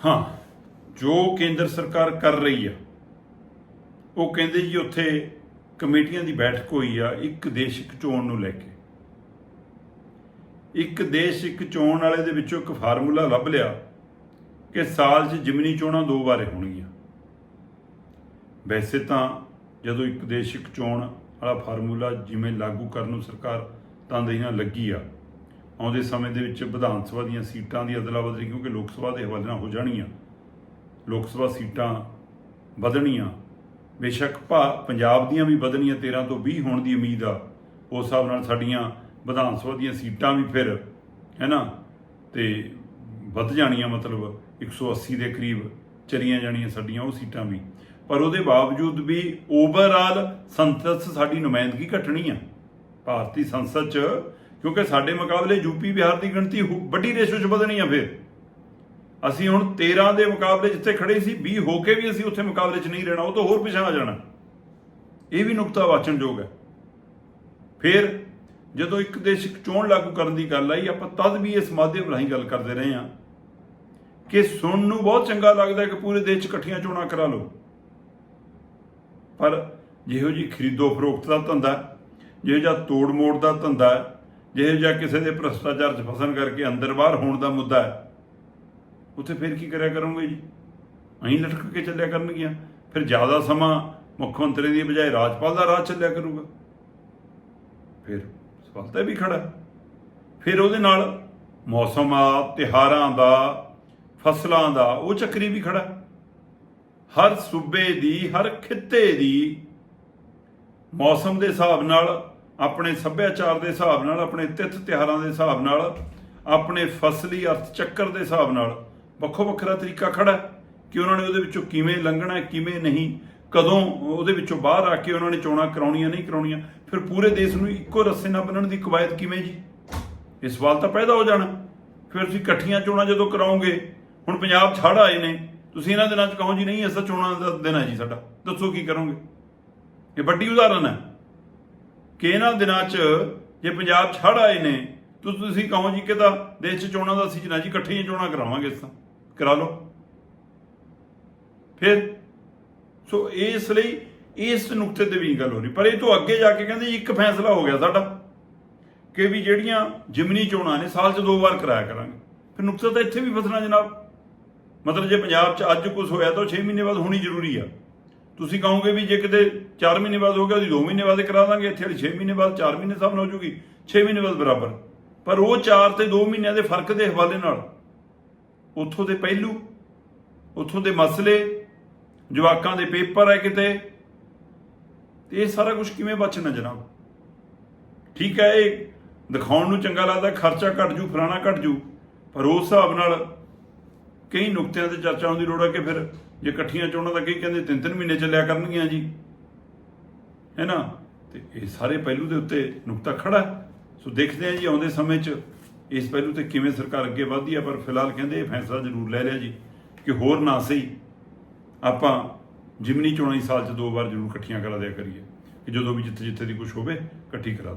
ਹਾਂ, ਜੋ ਕੇਂਦਰ ਸਰਕਾਰ ਕਰ ਰਹੀ ਆ, ਉਹ ਕਹਿੰਦੇ ਜੀ ਉੱਥੇ ਕਮੇਟੀਆਂ ਦੀ ਬੈਠਕ ਹੋਈ ਆ, ਇੱਕ ਦੇਸ਼, ਇੱਕ ਚੋਣ ਨੂੰ ਲੈ ਕੇ। ਇੱਕ ਦੇਸ਼, ਇੱਕ ਚੋਣ ਵਾਲੇ ਦੇ ਵਿੱਚੋਂ ਇੱਕ ਫਾਰਮੂਲਾ ਲੱਭ ਲਿਆ ਕਿ ਸਾਲ 'ਚ ਜਿਮਨੀ ਚੋਣਾਂ ਦੋ ਵਾਰੇ ਹੋਣਗੀਆਂ। ਵੈਸੇ ਤਾਂ ਜਦੋਂ ਇੱਕ ਦੇਸ਼, ਇੱਕ ਚੋਣ ਵਾਲਾ ਫਾਰਮੂਲਾ ਜਿਵੇਂ ਲਾਗੂ ਕਰਨ ਨੂੰ ਸਰਕਾਰ ਤੰਦਈ ਨਾਲ ਲੱਗੀ ਆ ਆਉਂਦੇ ਸਮੇਂ ਦੇ ਵਿੱਚ ਵਿਧਾਨ ਸਭਾ ਦੀਆਂ ਸੀਟਾਂ ਦੀ ਅਦਲਾ ਬਦਲੀ ਕਿਉਂਕਿ ਲੋਕ ਸਭਾ ਦੇ ਹਵਾਲੇ ਨਾਲ ਹੋ ਜਾਣੀਆਂ। ਲੋਕ ਸਭਾ ਸੀਟਾਂ ਵਧਣੀਆਂ। ਬੇਸ਼ੱਕ ਭਾ, ਪੰਜਾਬ ਦੀਆਂ ਵੀ ਵਧਣੀਆਂ 13 ਤੋਂ 20 ਹੋਣ ਦੀ ਉਮੀਦ ਆ। ਉਸ ਹਿਸਾਬ ਨਾਲ ਸਾਡੀਆਂ ਵਿਧਾਨ ਸਭਾ ਦੀਆਂ ਸੀਟਾਂ ਵੀ ਫਿਰ, ਹੈ ਨਾ? ਤੇ ਵੱਧ ਜਾਣੀਆਂ ਮਤਲਬ 180 ਦੇ ਕਰੀਬ ਚਰੀਆਂ ਜਾਣੀਆਂ ਸਾਡੀਆਂ ਉਹ ਸੀਟਾਂ ਵੀ। ਪਰ ਉਹਦੇ ਬਾਵਜੂਦ ਵੀ ਓਵਰਆਲ ਸੰਸਦ 'ਚ ਸਾਡੀ ਨੁਮਾਇੰਦਗੀ ਘਟਣੀ ਆ। ਭਾਰਤੀ ਸੰਸਦ 'ਚ ਕਿਉਂਕਿ ਸਾਡੇ ਮੁਕਾਬਲੇ ਯੂਪੀ ਬਿਹਾਰ ਦੀ ਗਿਣਤੀ ਵੱਡੀ ਰੇਸ਼ੋ 'ਚ ਵਧਣੀ ਆ ਫਿਰ। ਅਸੀਂ ਹੁਣ 13 ਦੇ ਮੁਕਾਬਲੇ ਜਿੱਥੇ ਖੜੇ ਸੀ 20 ਹੋ ਕੇ ਵੀ ਅਸੀਂ ਉੱਥੇ ਮੁਕਾਬਲੇ 'ਚ ਨਹੀਂ ਰਹਿਣਾ ਉਹ ਤੋਂ ਹੋਰ ਪਿਛਾਂ ਆ ਜਾਣਾ। ਇਹ ਵੀ ਨੁਕਤਾ ਵਾਚਣਯੋਗ ਹੈ। ਫਿਰ ਜਦੋਂ ਇੱਕ ਦੇਸ਼ ਚੋਣ ਲਾਗੂ ਕਰਨ ਦੀ ਗੱਲ ਆਈ ਆਪਾਂ ਤਦ ਵੀ ਇਸ ਮਾਧਿਅਮ ਰਾਹੀਂ ਗੱਲ ਕਰਦੇ ਰਹੇ ਹਾਂ ਕਿ ਸੁਣਨ ਨੂੰ ਬਹੁਤ ਚੰਗਾ ਲੱਗਦਾ ਕਿ ਪੂਰੇ ਦੇਸ਼ 'ਚ ਇਕੱਠੀਆਂ ਚੋਣਾਂ ਕਰਾ ਲਓ। ਪਰ ਜਿਹੋ ਜੀ ਖਰੀਦੋ ਫਰੋਖਤ ਦਾ ਧੰਦਾ ਜਿਹੋ ਜਿਹਾ ਤੋੜ ਮੋੜ ਦਾ ਧੰਦਾ ਹੈ, ਜਿਹੋ ਜਾਂ ਕਿਸੇ ਦੇ ਭ੍ਰਸ਼ਟਾਚਾਰ 'ਚ ਫਸਣ ਕਰਕੇ ਅੰਦਰ ਬਾਹਰ ਹੋਣ ਦਾ ਮੁੱਦਾ ਹੈ, ਉੱਥੇ ਫਿਰ ਕੀ ਕਰਿਆ ਕਰੋਗੇ ਜੀ? ਅਹੀਂ ਲਟਕ ਕੇ ਚੱਲਿਆ ਕਰਨਗੀਆਂ। ਫਿਰ ਜ਼ਿਆਦਾ ਸਮਾਂ ਮੁੱਖ ਮੰਤਰੀ ਦੀ ਬਜਾਏ ਰਾਜਪਾਲ ਦਾ ਰਾਜ ਚੱਲਿਆ ਕਰੂਗਾ। ਫਿਰ ਸਵਾਲ ਤਾਂ ਵੀ ਖੜਾ। ਫਿਰ ਉਹਦੇ ਨਾਲ ਮੌਸਮ ਆ ਤਿਹਾਰਾਂ ਦਾ, ਫਸਲਾਂ ਦਾ, ਉਹ ਚੱਕਰੀ ਵੀ ਖੜਾ। ਹਰ ਸੂਬੇ ਦੀ, ਹਰ ਖਿੱਤੇ ਦੀ ਮੌਸਮ ਦੇ ਹਿਸਾਬ ਨਾਲ ਆਪਣੇ ਸੱਭਿਆਚਾਰ ਦੇ ਹਿਸਾਬ ਨਾਲ ਆਪਣੇ ਤਿੱਥ ਤਿਉਹਾਰਾਂ ਦੇ ਹਿਸਾਬ ਨਾਲ ਆਪਣੇ ਫਸਲੀ ਅਰਥ ਚੱਕਰ ਦੇ ਹਿਸਾਬ ਨਾਲ ਵੱਖੋ ਵੱਖਰਾ ਤਰੀਕਾ ਖੜਾ ਕਿ ਉਹਨਾਂ ਨੇ ਉਹਦੇ ਵਿੱਚੋਂ ਕਿਵੇਂ ਲੰਘਣਾ ਹੈ, ਕਿਵੇਂ ਨਹੀਂ ਕਦੋਂ ਉਹਦੇ ਵਿੱਚੋਂ ਬਾਹਰ ਆ ਕੇ ਉਹਨਾਂ ਨੇ ਚੋਣਾਂ ਕਰਾਉਣੀਆਂ ਨਹੀਂ ਕਰਾਉਣੀਆਂ ਫਿਰ ਪੂਰੇ ਦੇਸ਼ ਨੂੰ ਇੱਕੋ ਰੱਸੇ ਨਾਲ ਬੰਨਣ ਦੀ ਕਵਾਇਦ ਕਿਵੇਂ ਜੀ? ਇਹ ਸਵਾਲ ਤਾਂ ਪੈਦਾ ਹੋ ਜਾਣਾ। ਫਿਰ ਤੁਸੀਂ ਇਕੱਠੀਆਂ ਚੋਣਾਂ ਜਦੋਂ ਕਰਾਉਂਗੇ ਹੁਣ ਪੰਜਾਬ ਛੜ ਆਏ ਨੇ ਤੁਸੀਂ ਇਹਨਾਂ ਦਿਨਾਂ 'ਚ ਕਹੋ ਜੀ ਨਹੀਂ ਅਸਾਂ ਚੋਣਾਂ ਦਾ ਦਿਨ ਹੈ ਜੀ ਸਾਡਾ ਦੱਸੋ ਕੀ ਕਰੋਗੇ? ਇਹ ਵੱਡੀ ਉਦਾਹਰਨ ਹੈ। ਕਿ ਇਹਨਾਂ ਦਿਨਾਂ 'ਚ ਜੇ ਪੰਜਾਬ ਛੜ ਆਏ ਨੇ, ਤਾਂ ਤੁਸੀਂ ਕਹੋ ਜੀ ਕਿ ਤਾਂ ਦੇਸ਼ 'ਚ ਚੋਣਾਂ ਦਾ ਸੀਜ਼ਨ ਆ ਜੀ ਇਕੱਠੀਆਂ ਚੋਣਾਂ ਕਰਾਵਾਂਗੇ ਇਸ ਤਾਂ ਕਰਾ ਲਓ। ਫਿਰ, ਸੋ ਇਸ ਲਈ ਇਸ ਨੁਕਤੇ ਤੇ ਵੀ ਗੱਲ ਹੋ ਰਹੀ, ਪਰ ਇਹ ਤੋਂ ਅੱਗੇ ਜਾ ਕੇ ਕਹਿੰਦੇ ਜੀ ਇੱਕ ਫੈਸਲਾ ਹੋ ਗਿਆ ਸਾਡਾ, ਕਿ ਵੀ ਜਿਹੜੀਆਂ ਜਿਮਨੀ ਚੋਣਾਂ ਨੇ ਸਾਲ 'ਚ ਦੋ ਵਾਰ ਕਰਾਇਆ ਕਰਾਂਗੇ। ਫਿਰ ਨੁਕਤਾ ਤਾਂ ਇੱਥੇ ਵੀ ਫਸਣਾ ਜਨਾਬ। ਮਤਲਬ ਜੇ ਪੰਜਾਬ 'ਚ ਅੱਜ ਕੁਝ ਹੋਇਆ ਤਾਂ 6 ਮਹੀਨੇ ਬਾਅਦ ਹੋਣੀ ਜ਼ਰੂਰੀ ਆ। ਤੁਸੀਂ ਕਹੋਗੇ ਵੀ ਜੇ ਕਿਤੇ 4 ਮਹੀਨੇ ਬਾਅਦ ਹੋ ਗਿਆ, ਉਹਦੀ 2 ਮਹੀਨੇ ਬਾਅਦ ਕਰਾ ਦਾਂਗੇ, ਇੱਥੇ ਵਾਲੀ 6 ਮਹੀਨੇ ਬਾਅਦ 4 ਮਹੀਨੇ ਸਾਹਮਣੇ ਹੋ ਜੂਗੀ 6 ਮਹੀਨੇ ਬਾਅਦ ਬਰਾਬਰ। ਪਰ ਉਹ 4 ਤੇ 2 ਮਹੀਨਿਆਂ ਦੇ ਫ਼ਰਕ ਦੇ ਹਵਾਲੇ ਨਾਲ ਉੱਥੋਂ ਦੇ ਪਹਿਲੂ, ਉੱਥੋਂ ਦੇ ਮਸਲੇ, ਜਵਾਕਾਂ ਦੇ ਪੇਪਰ ਹੈ ਕਿਤੇ ਤੇ ਇਹ ਸਾਰਾ ਕੁਝ ਕਿਵੇਂ ਬਚਣਾ ਜਨਾਬ? ਠੀਕ ਹੈ ਇਹ ਦਿਖਾਉਣ ਨੂੰ ਚੰਗਾ ਲੱਗਦਾ, ਖਰਚਾ ਘਟ ਜੂ, ਫਲਾਣਾ ਘਟ ਜੂ, ਪਰ ਉਸ ਹਿਸਾਬ ਨਾਲ ਕਈ ਨੁਕਤਿਆਂ ਤੇ ਚਰਚਾ ਹੋਣ ਦੀ ਲੋੜ ਹੈ ਕਿ ਫਿਰ ਜੇ ਇਕੱਠੀਆਂ ਚੋਣਾਂ ਤਾਂ ਕਈ ਕਹਿੰਦੇ, ਤਿੰਨ ਤਿੰਨ ਮਹੀਨੇ ਚੱਲਿਆ ਕਰਨਗੀਆਂ ਜੀ। ਹੈ ਨਾ? ਤੇ ਇਹ ਸਾਰੇ ਪਹਿਲੂ ਦੇ ਉੱਤੇ ਨੁਕਤਾ ਖੜਾ ਸੋ ਦੇਖਦੇ ਹਾਂ ਜੀ ਆਉਂਦੇ ਸਮੇਂ 'ਚ ਇਸ ਪਹਿਲੂ ਤੇ ਕਿਵੇਂ ਸਰਕਾਰ ਅੱਗੇ ਵਧਦੀ ਹੈ ਪਰ ਫਿਲਹਾਲ ਕਹਿੰਦੇ ਇਹ ਫੈਸਲਾ ਜ਼ਰੂਰ ਲੈ ਲਿਆ ਜੀ ਕਿ ਹੋਰ ਨਾ ਸਹੀ ਆਪਾਂ ਜਿਮਨੀ ਚੋਣਾਂ ਹੀ ਸਾਲ 'ਚ ਦੋ ਵਾਰ ਜ਼ਰੂਰ ਇਕੱਠੀਆਂ ਕਰਾ ਦਿਆ ਕਰੀਏ। ਕਿ ਜਦੋਂ ਵੀ ਜਿੱਥੇ ਜਿੱਥੇ ਦੀ ਕੁਝ ਹੋਵੇ, ਇਕੱਠੀ ਕਰਾ ਦਿਓ।